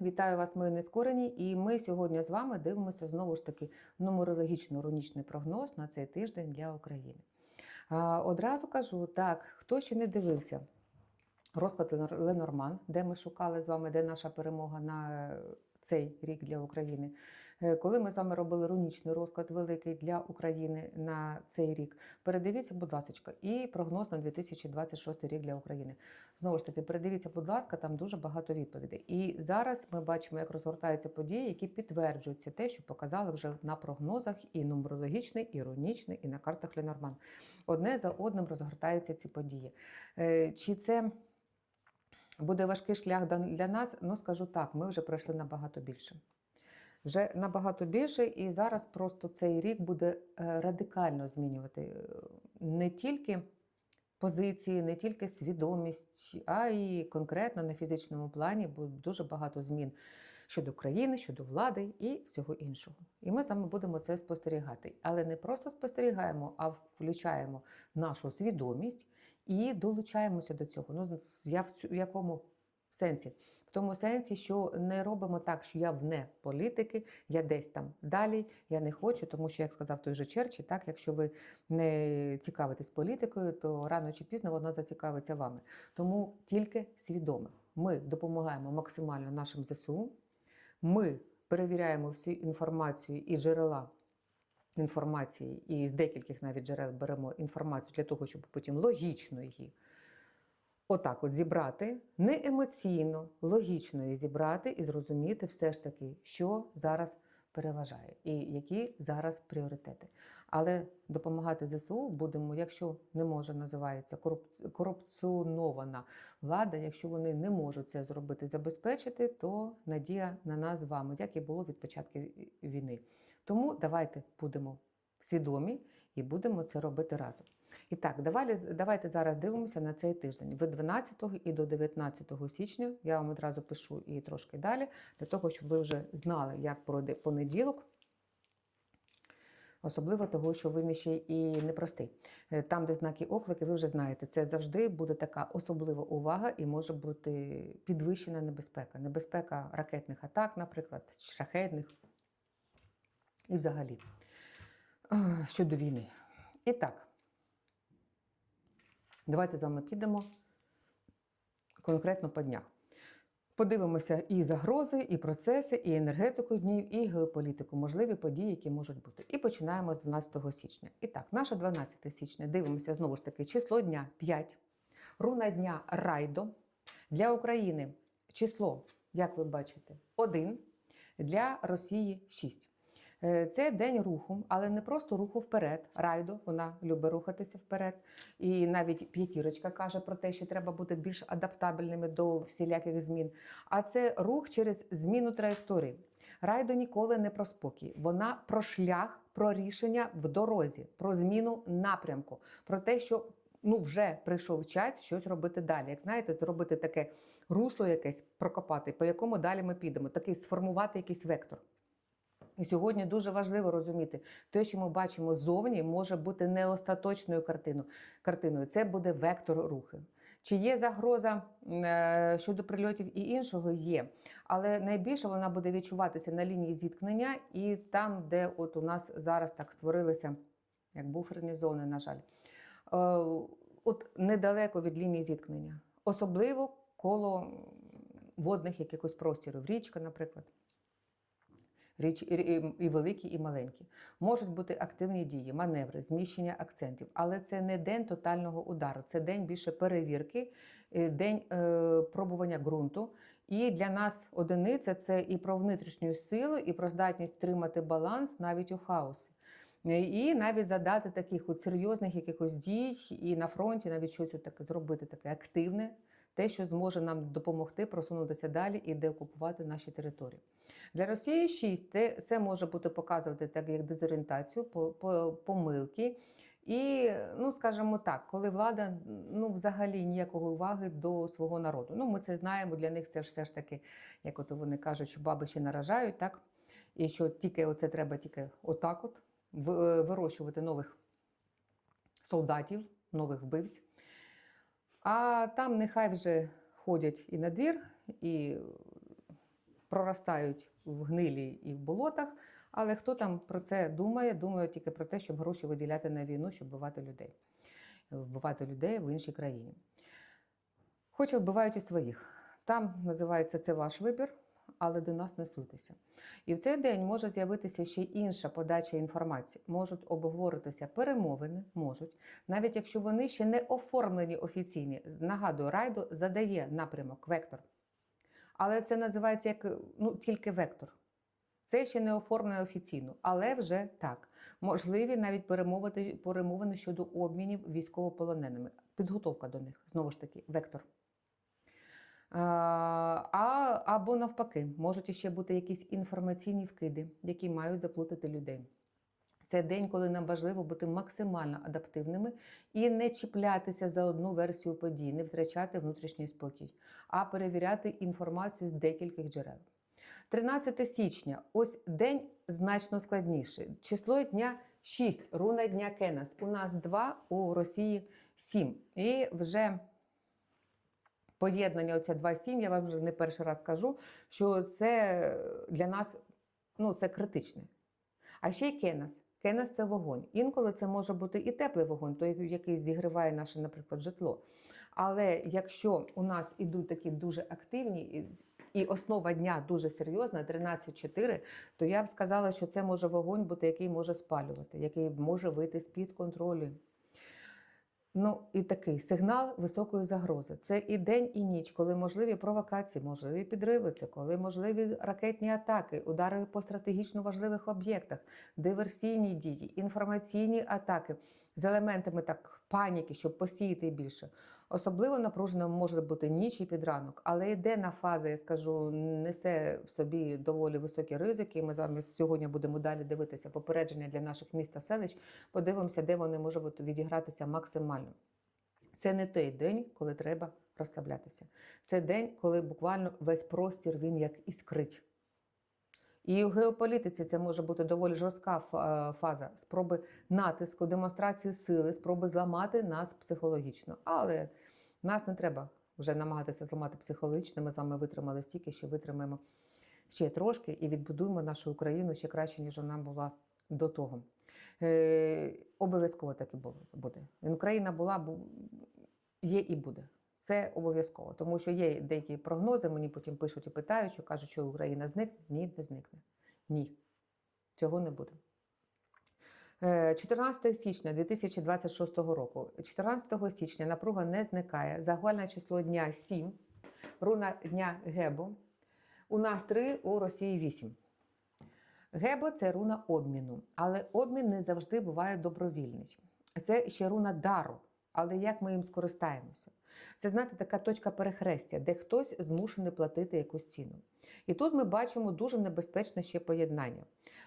вітаю вас, мої нескорені. І ми сьогодні з вами дивимося знову ж таки нумерологічно-рунічний прогноз на цей тиждень для України. Одразу кажу, так, хто ще не дивився розклад Ленор- Ленорман, де ми шукали з вами, де наша перемога на цей рік для України. Е, Коли ми з вами робили рунічний розклад великий для України на цей рік, передивіться, будь ласка, і прогноз на 2026 рік для України. Знову ж таки, передивіться, будь ласка, там дуже багато відповідей. І зараз ми бачимо, як розгортаються події, які підтверджуються те, що показали вже на прогнозах і нумерологічний, і рунічний, і на картах Ленорман. Одне за одним розгортаються ці події. Е, Чи це буде важкий шлях для нас? Ну, скажу так, ми вже пройшли набагато більше. Вже набагато більше, і зараз просто цей рік буде е, радикально змінювати е, не тільки позиції, не тільки свідомість, а й конкретно на фізичному плані буде дуже багато змін щодо країни, щодо влади і всього іншого. І ми вами будемо це спостерігати. Але не просто спостерігаємо, а включаємо нашу свідомість і долучаємося до цього. Ну, я в якому сенсі? В тому сенсі, що не робимо так, що я вне політики, я десь там далі, я не хочу, тому що, як сказав той же Черчі, так, якщо ви не цікавитесь політикою, то рано чи пізно вона зацікавиться вами. Тому тільки свідомо. Ми допомагаємо максимально нашим ЗСУ, ми перевіряємо всі інформацію і джерела інформації, і з декількох навіть джерел беремо інформацію для того, щоб потім логічно її отак от зібрати, не емоційно, логічно зібрати і зрозуміти все ж таки, що зараз переважає і які зараз пріоритети. Але допомагати ЗСУ будемо, якщо не може називається корупціонована влада, якщо вони не можуть це зробити, забезпечити, то надія на нас з вами, як і було від початку війни. Тому давайте будемо свідомі і будемо це робити разом. І так, давайте, зараз дивимося на цей тиждень від 12 і до 19 січня. Я вам одразу пишу і трошки далі, для того, щоб ви вже знали, як пройде понеділок. Особливо того, що він ще і непростий. Е, Там, де знаки оклики, ви вже знаєте, це завжди буде така особлива увага і може бути підвищена небезпека. Небезпека ракетних атак, наприклад, шахетних і взагалі щодо війни. І так, давайте з вами підемо конкретно по днях. Подивимося і загрози, і процеси, і енергетику днів, і геополітику, можливі події, які можуть бути. І починаємо з 12 січня. І так, наше 12 січня дивимося знову ж таки число дня 5, руна дня Райдо. Для України число, як ви бачите, 1, для Росії 6. Е, Це день руху, але не просто руху вперед. Райдо, вона любить рухатися вперед. І навіть п'ятірочка каже про те, що треба бути більш адаптабельними до всіляких змін. А це рух через зміну траєкторії. Райдо ніколи не про спокій. Вона про шлях, про рішення в дорозі, про зміну напрямку, про те, що ну вже прийшов час щось робити далі. Як знаєте, зробити таке русло якесь прокопати, по якому далі ми підемо, такий сформувати якийсь вектор. І сьогодні дуже важливо розуміти, те, що ми бачимо ззовні, може бути не остаточною картиною. Це буде вектор руху. Чи є загроза е, щодо прильотів і іншого? Є. Але найбільше вона буде відчуватися на лінії зіткнення і там, де от у нас зараз так створилися як буферні зони, на жаль. Е, От недалеко від лінії зіткнення. Особливо коло водних якихось простірів, річка, наприклад. Річ і, великі, і маленькі. Можуть бути активні дії, маневри, зміщення акцентів, але це не день тотального удару, це день більше перевірки, е, день е, пробування ґрунту. І для нас одиниця це і про внутрішню силу, і про здатність тримати баланс навіть у хаосі. Е, І навіть задати таких от серйозних якихось дій, і на фронті навіть щось таке зробити таке активне, те, що зможе нам допомогти просунутися далі і деокупувати наші території. Для Росії 6 це, може бути показувати так як дезорієнтацію, по- по- помилки. І, ну скажімо так, коли влада ну взагалі ніякої уваги до свого народу. Ну, ми це знаємо, для них це ж все ж таки, як от вони кажуть, що баби ще наражають, так? І що тільки оце треба тільки отак от вирощувати нових солдатів, нових вбивць. А там нехай вже ходять і на двір, і проростають в гнилі і в болотах. Але хто там про це думає? Думає тільки про те, щоб гроші виділяти на війну, щоб вбивати людей, вбивати людей в іншій країні. Хоча вбивають і своїх. Там називається це ваш вибір, але до нас не. І в цей день може з'явитися ще інша подача інформації. Можуть обговоритися перемовини, можуть, навіть якщо вони ще не оформлені офіційні. Нагадую, райдо задає напрямок, вектор. Але це називається як ну, тільки вектор. Це ще не оформлено офіційно, але вже так. Можливі навіть перемовини щодо обмінів військовополоненими. Підготовка до них, знову ж таки, вектор. А, Або навпаки, можуть ще бути якісь інформаційні вкиди, які мають заплутати людей. Це день, коли нам важливо бути максимально адаптивними і не чіплятися за одну версію подій, не втрачати внутрішній спокій, а перевіряти інформацію з декількох джерел. 13 січня ось день значно складніший. Число дня 6, руна дня Кенас. У нас 2, у Росії 7. І вже поєднання оця 2-7, я вам вже не перший раз кажу, що це для нас ну, це критичне. А ще й Кенас. Кенас це вогонь. Інколи це може бути і теплий вогонь, той, який зігріває наше, наприклад, житло. Але якщо у нас ідуть такі дуже активні, і основа дня дуже серйозна, 13-4, то я б сказала, що це може вогонь бути, який може спалювати, який може вийти з-під контролю. Ну, і такий сигнал високої загрози. Це і день, і ніч, коли можливі провокації, можливі підриви, це коли можливі ракетні атаки, удари по стратегічно важливих об'єктах, диверсійні дії, інформаційні атаки з елементами так паніки, щоб посіяти більше. Особливо напружено може бути ніч і підранок, але йденна фаза, я скажу, несе в собі доволі високі ризики. Ми з вами сьогодні будемо далі дивитися попередження для наших міст та селищ. Подивимося, де вони можуть відігратися максимально. Це не той день, коли треба розслаблятися. Це день, коли буквально весь простір він як іскрить. І в геополітиці це може бути доволі жорстка фаза спроби натиску, демонстрації сили, спроби зламати нас психологічно. Але нас не треба вже намагатися зламати психологічно. Ми з вами витримали стільки, що витримаємо ще трошки і відбудуємо нашу Україну ще краще, ніж вона була до того. Е, Обов'язково так і буде. Україна була, є і буде. Це обов'язково, тому що є деякі прогнози, мені потім пишуть і питають, що кажуть, що Україна зникне. Ні, не зникне. Ні. Цього не буде. 14 е, січня 2026 року. 14 січня напруга не зникає. Загальне число дня 7, руна дня Гебо. У нас 3, у Росії 8. Гебо це руна обміну, але обмін не завжди буває добровільний. Це ще руна дару. Але як ми їм скористаємося? Це, знаєте, така точка перехрестя, де хтось змушений платити якусь ціну. І тут ми бачимо дуже небезпечне ще поєднання.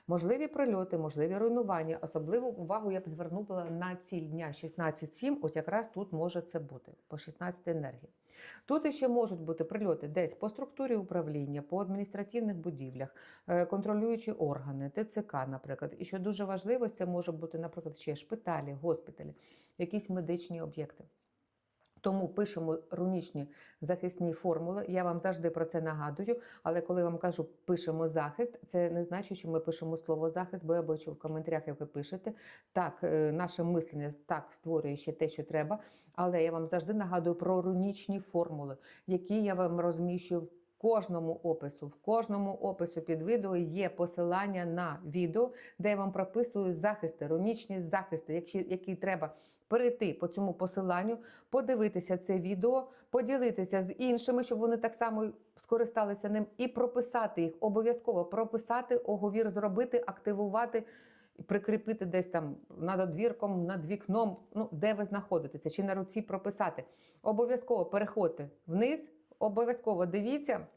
Можливі прильоти, можливі руйнування. Особливу увагу я б звернула на ціль дня 16-7, от якраз тут може це бути, по 16 енергії. Тут ще можуть бути прильоти десь по структурі управління, по адміністративних будівлях, е, контролюючі органи, ТЦК, наприклад. І що дуже важливо, це може бути, наприклад, ще шпиталі, госпіталі, якісь медичні об'єкти. Тому пишемо рунічні захисні формули. Я вам завжди про це нагадую. Але коли вам кажу, пишемо захист, це не значить, що ми пишемо слово захист, бо я бачу в коментарях, як ви пишете. Так, е, наше мислення так створює ще те, що треба. Але я вам завжди нагадую про рунічні формули, які я вам розміщую в кожному опису, в кожному опису під відео є посилання на відео, де я вам прописую захисти, рунічні захисти, які, які треба перейти по цьому посиланню, подивитися це відео, поділитися з іншими, щоб вони так само скористалися ним, і прописати їх. Обов'язково прописати, оговір зробити, активувати. Прикріпити десь там над одвірком, над вікном, ну де ви знаходитеся, чи на руці прописати. Обов'язково переходьте вниз, обов'язково дивіться.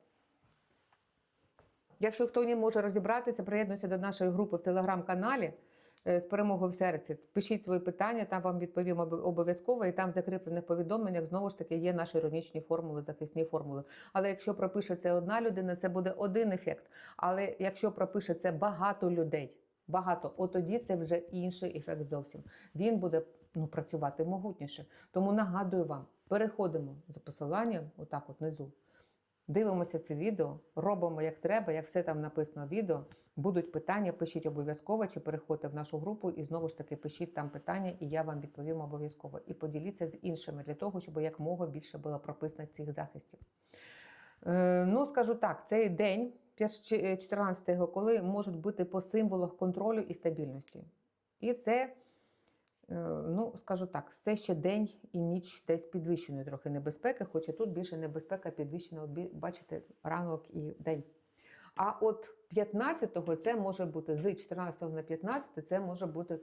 Якщо хто не може розібратися, приєднуйся до нашої групи в телеграм-каналі. Е, з перемогою в серці. Пишіть свої питання, там вам відповім обов'язково, і там в закріплених повідомленнях знову ж таки є наші іронічні формули, захисні формули. Але якщо пропише це одна людина, це буде один ефект. Але якщо пропише це багато людей, багато, от тоді це вже інший ефект зовсім. Він буде ну, працювати могутніше. Тому нагадую вам, переходимо за посиланням, отак, от внизу. Дивимося це відео, робимо як треба, як все там написано в відео. Будуть питання, пишіть обов'язково, чи переходьте в нашу групу і знову ж таки пишіть там питання, і я вам відповім обов'язково. І поділіться з іншими для того, щоб якмога більше було прописано цих захистів. Е, ну, скажу так, цей день 14-го, коли можуть бути по символах контролю і стабільності. І це, е, ну, скажу так, це ще день і ніч десь підвищеної трохи небезпеки, хоча тут більше небезпека підвищена, бачите, ранок і день. А от 15-го це може бути з 14 на 15, це може бути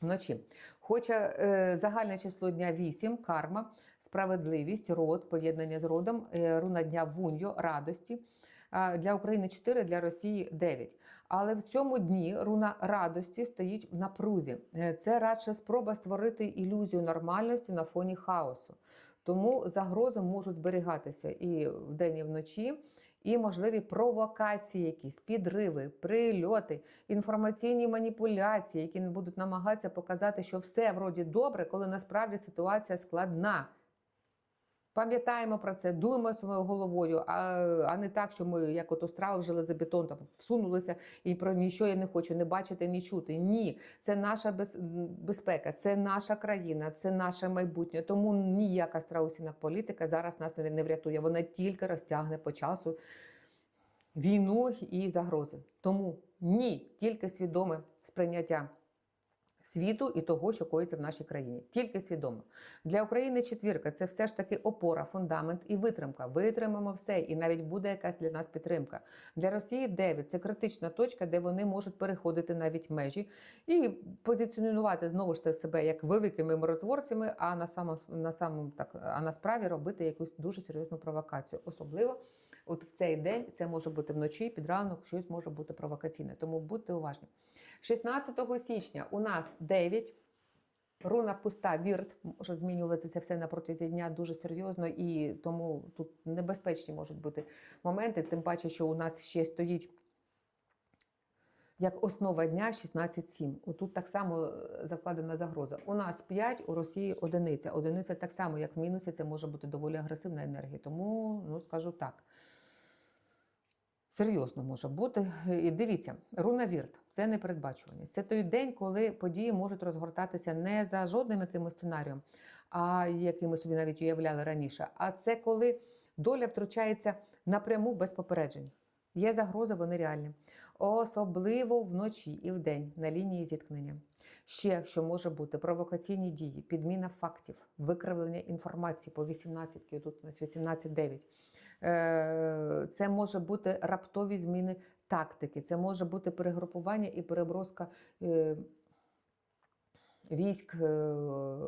вночі. Хоча е, загальне число дня 8, карма, справедливість, род, поєднання з родом, е, руна дня вуньо, радості. Для України 4, для Росії 9. Але в цьому дні руна радості стоїть в напрузі. Е, Це радше спроба створити ілюзію нормальності на фоні хаосу. Тому загрози можуть зберігатися і вдень, і вночі, і можливі провокації, якісь підриви, прильоти, інформаційні маніпуляції, які будуть намагатися показати, що все вроді добре, коли насправді ситуація складна. Пам'ятаємо про це, думаємо своєю головою, а, а не так, що ми, як от острава в железобетон, там всунулися і про нічого я не хочу не бачити, ні чути. Ні, це наша без, безпека, це наша країна, це наше майбутнє. Тому ніяка страусіна політика зараз нас не врятує. Вона тільки розтягне по часу війну і загрози. Тому ні, тільки свідоме сприйняття світу і того, що коїться в нашій країні. Тільки свідомо. Для України четвірка це все ж таки опора, фундамент і витримка. Витримаємо все, і навіть буде якась для нас підтримка. Для Росії 9 це критична точка, де вони можуть переходити навіть межі і позиціонувати знову ж таки себе як великими миротворцями, а на самому на самому так а на справі робити якусь дуже серйозну провокацію. Особливо от в цей день це може бути вночі, під ранок, щось може бути провокаційне. Тому будьте уважні. 16 січня у нас 9. Руна пуста вірт може змінюватися все на протязі дня дуже серйозно, і тому тут небезпечні можуть бути моменти. Тим паче, що у нас ще стоїть як основа дня 16-7. Отут так само е, закладена загроза. У нас 5, у Росії одиниця. Одиниця так само, як в мінусі, це може бути доволі агресивна енергія. Тому, ну скажу так. Серйозно може бути. І дивіться, руна Вірт це непередбачуваність. Це той день, коли події можуть розгортатися не за жодним якимось сценарієм, а яким ми собі навіть уявляли раніше. А це коли доля втручається напряму без попереджень. Є загрози, вони реальні. Особливо вночі і вдень на лінії зіткнення. Ще що може бути провокаційні дії, підміна фактів, викривлення інформації по 18, тут у нас 18-9. Е, Це може бути раптові зміни тактики, це може бути перегрупування і переброска е, військ е,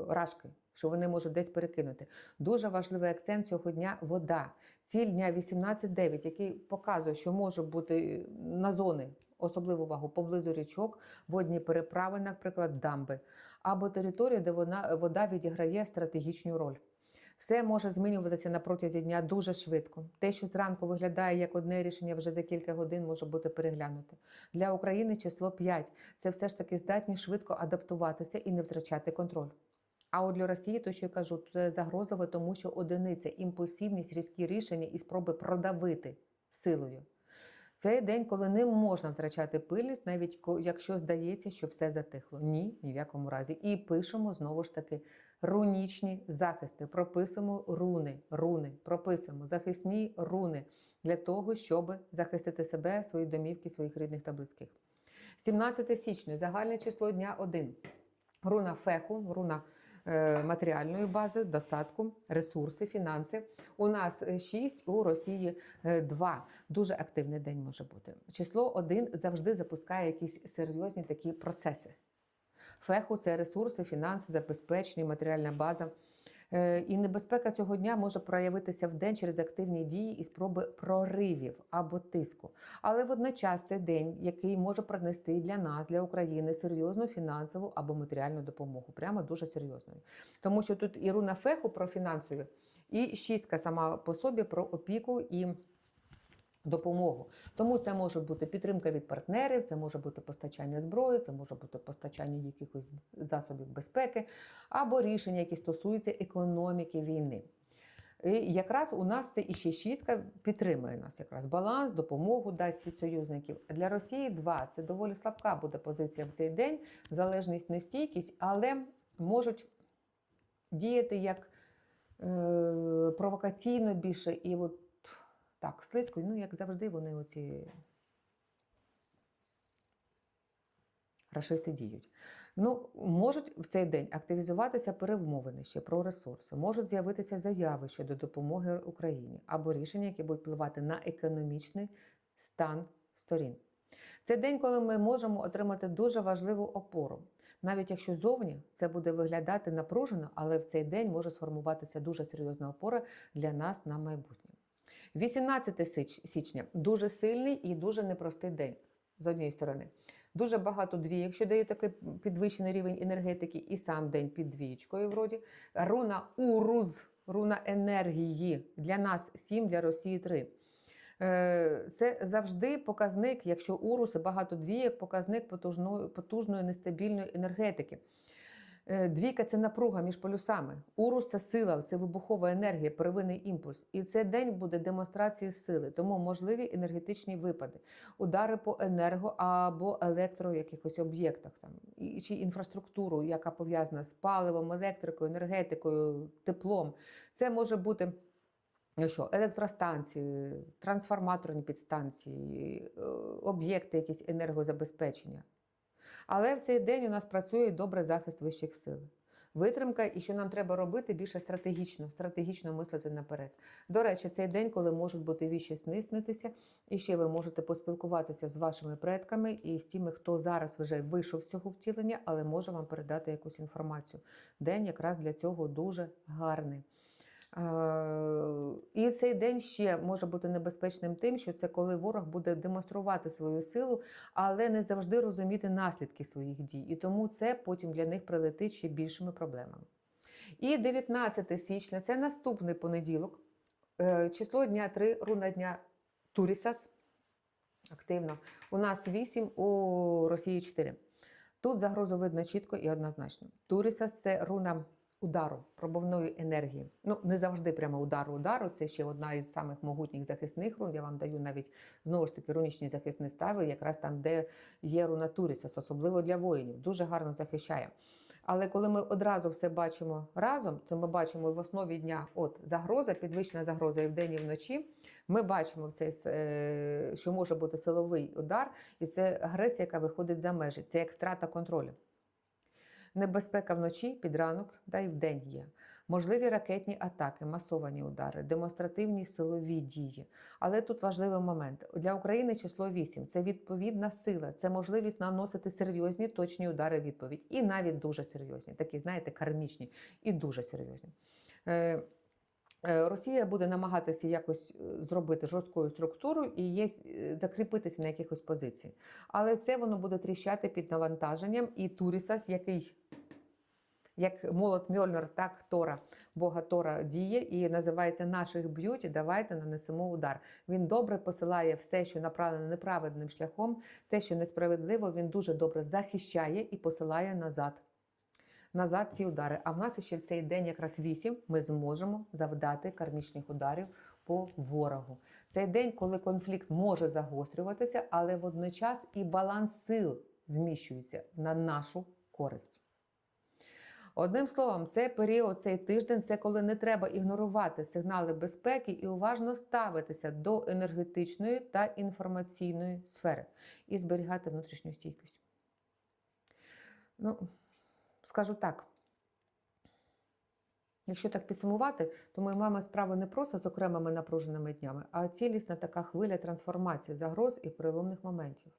Рашки, що вони можуть десь перекинути. Дуже важливий акцент цього дня вода. Ціль дня 18-9, який показує, що може бути на зони особливу увагу поблизу річок, водні переправи, наприклад, дамби, або території, де вона, вода відіграє стратегічну роль. Все може змінюватися на протязі дня дуже швидко. Те, що зранку виглядає як одне рішення, вже за кілька годин може бути переглянуте. Для України число 5 – це все ж таки здатність швидко адаптуватися і не втрачати контроль. А от для Росії, то що я кажу, це загрозливо, тому що одиниця, імпульсивність, різкі рішення і спроби продавити силою. Це день, коли не можна втрачати пильність, навіть якщо здається, що все затихло. Ні, ні в якому разі. І пишемо знову ж таки рунічні захисти. Прописуємо руни, руни, прописуємо захисні руни для того, щоб захистити себе, свої домівки, своїх рідних та близьких. 17 січня, загальне число дня 1. Руна феху, руна е, матеріальної бази, достатку, ресурси, фінанси. У нас 6, у Росії 2. Дуже активний день може бути. Число 1 завжди запускає якісь серйозні такі процеси. Феху це ресурси, фінанси, забезпечення, матеріальна база. Е, І небезпека цього дня може проявитися в день через активні дії і спроби проривів або тиску. Але водночас це день, який може принести для нас, для України, серйозну фінансову або матеріальну допомогу. Прямо дуже серйозною. Тому що тут і руна феху про фінансові, і шістка сама по собі про опіку і допомогу. Тому це може бути підтримка від партнерів, це може бути постачання зброї, це може бути постачання якихось засобів безпеки або рішення, які стосуються економіки війни. І якраз у нас це іще шістка підтримує нас якраз баланс, допомогу дасть від союзників. Для Росії два це доволі слабка буде позиція в цей день, залежність, нестійкість, але можуть діяти як е, провокаційно більше і от так, слизько, ну як завжди, вони оці рашисти діють. Ну, можуть в цей день активізуватися перемовини ще про ресурси, можуть з'явитися заяви щодо допомоги Україні або рішення, які будуть впливати на економічний стан сторін. Це день, коли ми можемо отримати дуже важливу опору. Навіть якщо зовні це буде виглядати напружено, але в цей день може сформуватися дуже серйозна опора для нас на майбутнє. 18 січня дуже сильний і дуже непростий день з однієї сторони. Дуже багато двійок, що дає такий підвищений рівень енергетики, і сам день під двічкою. Вроді руна Уруз, руна енергії для нас 7, для Росії 3. Е, Це завжди показник, якщо урус і багато двійок, показник потужної, потужної нестабільної енергетики. Е, Двійка це напруга між полюсами. Урус це сила, це вибухова енергія, первинний імпульс. І цей день буде демонстрацією сили, тому можливі енергетичні випади, удари по енерго або електро якихось об'єктах там чи інфраструктуру, яка пов'язана з паливом, електрикою, енергетикою, теплом. Це може бути. Ну що, електростанції, трансформаторні підстанції, е, об'єкти, якісь енергозабезпечення. Але в цей день у нас працює добре захист вищих сил. Витримка, і що нам треба робити більше стратегічно, стратегічно мислити наперед. До речі, цей день, коли можуть бути віщі сни снитися, і ще ви можете поспілкуватися з вашими предками і з тими, хто зараз вже вийшов з цього втілення, але може вам передати якусь інформацію. День якраз для цього дуже гарний. Е, І цей день ще може бути небезпечним тим, що це коли ворог буде демонструвати свою силу, але не завжди розуміти наслідки своїх дій. І тому це потім для них прилетить ще більшими проблемами. І 19 січня це наступний понеділок, Е, число дня 3, руна дня Турісас. Активно. У нас 8, у Росії 4. Тут загрозу видно чітко і однозначно. Турісас це руна удару, пробовної енергії. Ну, не завжди прямо удару удару. Це ще одна із самих могутніх захисних рун. Я вам даю навіть знову ж таки рунічні захисні стави, якраз там, де є рунатуріс, особливо для воїнів. Дуже гарно захищає. Але коли ми одразу все бачимо разом, це ми бачимо в основі дня от загроза, підвищена загроза і вдень, і вночі. Ми бачимо е, що може бути силовий удар, і це агресія, яка виходить за межі. Це як втрата контролю. Небезпека вночі, під ранок, та й в вдень є. Можливі ракетні атаки, масовані удари, демонстративні силові дії. Але тут важливий момент. Для України число 8 це відповідна сила, це можливість наносити серйозні точні удари відповідь. І навіть дуже серйозні, такі, знаєте, кармічні і дуже серйозні. Е, Росія буде намагатися якось е, зробити жорсткою структуру і є, е, закріпитися на якихось позиції. Але це воно буде тріщати під навантаженням, і Турісас, який як молот Мьольнер, так Тора, Бога Тора діє і називається наших б'ють. Давайте нанесемо удар. Він добре посилає все, що направлено неправедним шляхом, те, що несправедливо, він дуже добре захищає і посилає назад. Назад ці удари. А в нас ще в цей день, якраз 8, ми зможемо завдати кармічних ударів по ворогу. Цей день, коли конфлікт може загострюватися, але водночас і баланс сил зміщується на нашу користь. Одним словом, цей період, цей тиждень це коли не треба ігнорувати сигнали безпеки і уважно ставитися до енергетичної та інформаційної сфери і зберігати внутрішню стійкість. Ну, скажу так. Якщо так підсумувати, то ми маємо справу не просто з окремими напруженими днями, а цілісна така хвиля трансформації загроз і переломних моментів.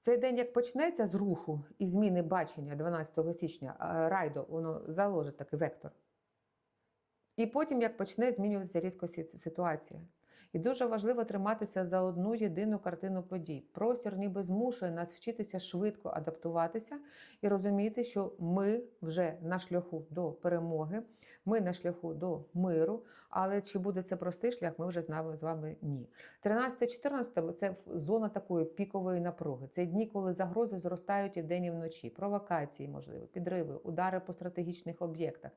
Цей день, як почнеться з руху і зміни бачення 12 січня, райдо, воно заложить такий вектор. І потім, як почне змінюватися різко ситуація. І дуже важливо триматися за одну єдину картину подій. Простір ніби змушує нас вчитися швидко адаптуватися і розуміти, що ми вже на шляху до перемоги, ми на шляху до миру. Але чи буде це простий шлях, ми вже з нами з вами ні. 13-14 це зона такої пікової напруги. Це дні, коли загрози зростають і вдень, і вночі, провокації, можливо, підриви, удари по стратегічних об'єктах.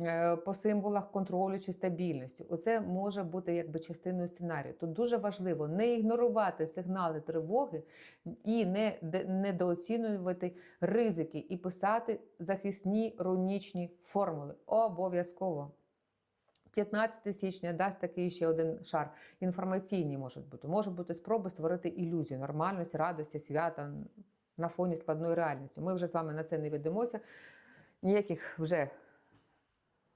е, по символах контролю чи стабільності. Оце може бути якби частиною сценарію. Тут дуже важливо не ігнорувати сигнали тривоги і не недооцінювати ризики, і писати захисні рунічні формули. Обов'язково. 15 січня дасть такий ще один шар. Інформаційні можуть бути. Можуть бути спроби створити ілюзію нормальності, радості, свята на фоні складної реальності. Ми вже з вами на це не ведемося. Ніяких вже,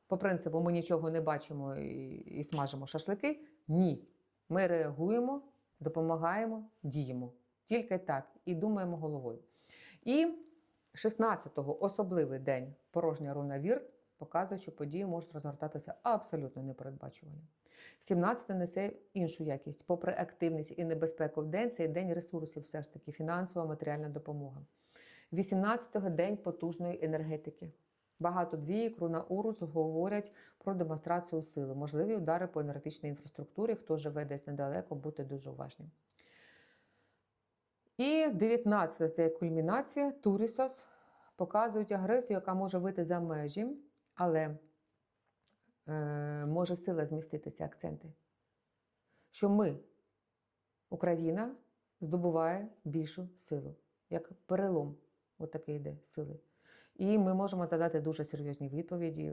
по принципу, ми нічого не бачимо і, і смажимо шашлики. Ні. Ми реагуємо, допомагаємо, діємо. Тільки так і думаємо головою. І 16-го особливий день порожня руна вірт показує, що події можуть розгортатися абсолютно непередбачувано. 17-й несе іншу якість. Попри активність і небезпеку в день, цей день ресурсів, все ж таки, фінансова, матеріальна допомога. 18-го день потужної енергетики. Багато двійок, руна Урус говорять про демонстрацію сили, можливі удари по енергетичній інфраструктурі. Хто живе десь недалеко, будьте дуже уважні. І 19 це кульмінація, Турісос показують агресію, яка може вийти за межі, але е, може сила зміститися акценти. Що ми, Україна, здобуває більшу силу, як перелом, отакий йде сили. І ми можемо задати дуже серйозні відповіді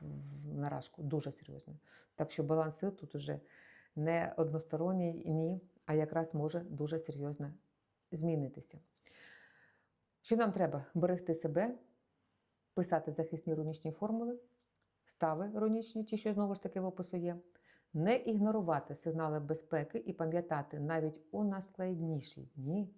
в наражку, дуже серйозні. Так що баланс сил тут уже не односторонній, ні, а якраз може дуже серйозно змінитися. Що нам треба? Берегти себе, писати захисні рунічні формули, стави рунічні, ті, що знову ж таки в опису є, не ігнорувати сигнали безпеки і пам'ятати навіть у найскладніші дні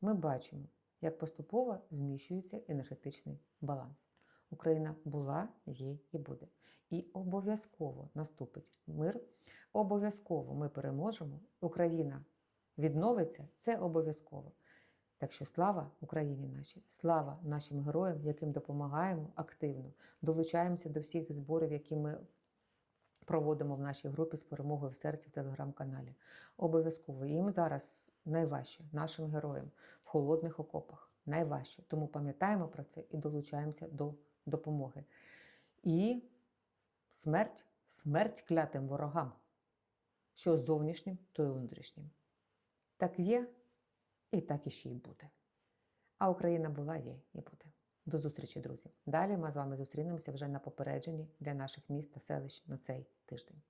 ми бачимо, як поступово зміщується енергетичний баланс. Україна була, є і буде. І обов'язково наступить мир. Обов'язково ми переможемо. Україна відновиться, це обов'язково. Так що слава Україні нашій, слава нашим героям, яким допомагаємо активно, долучаємося до всіх зборів, які ми проводимо в нашій групі з перемогою в серці в телеграм-каналі. Обов'язково їм зараз найважче, нашим героям в холодних окопах. Найважче. Тому пам'ятаємо про це і долучаємося до допомоги. І смерть, смерть клятим ворогам, що зовнішнім, то й внутрішнім. Так є, і так іще й буде. А Україна була, є і буде. До зустрічі, друзі. Далі ми з вами зустрінемося вже на попередженні для наших міст та селищ на цей тиждень.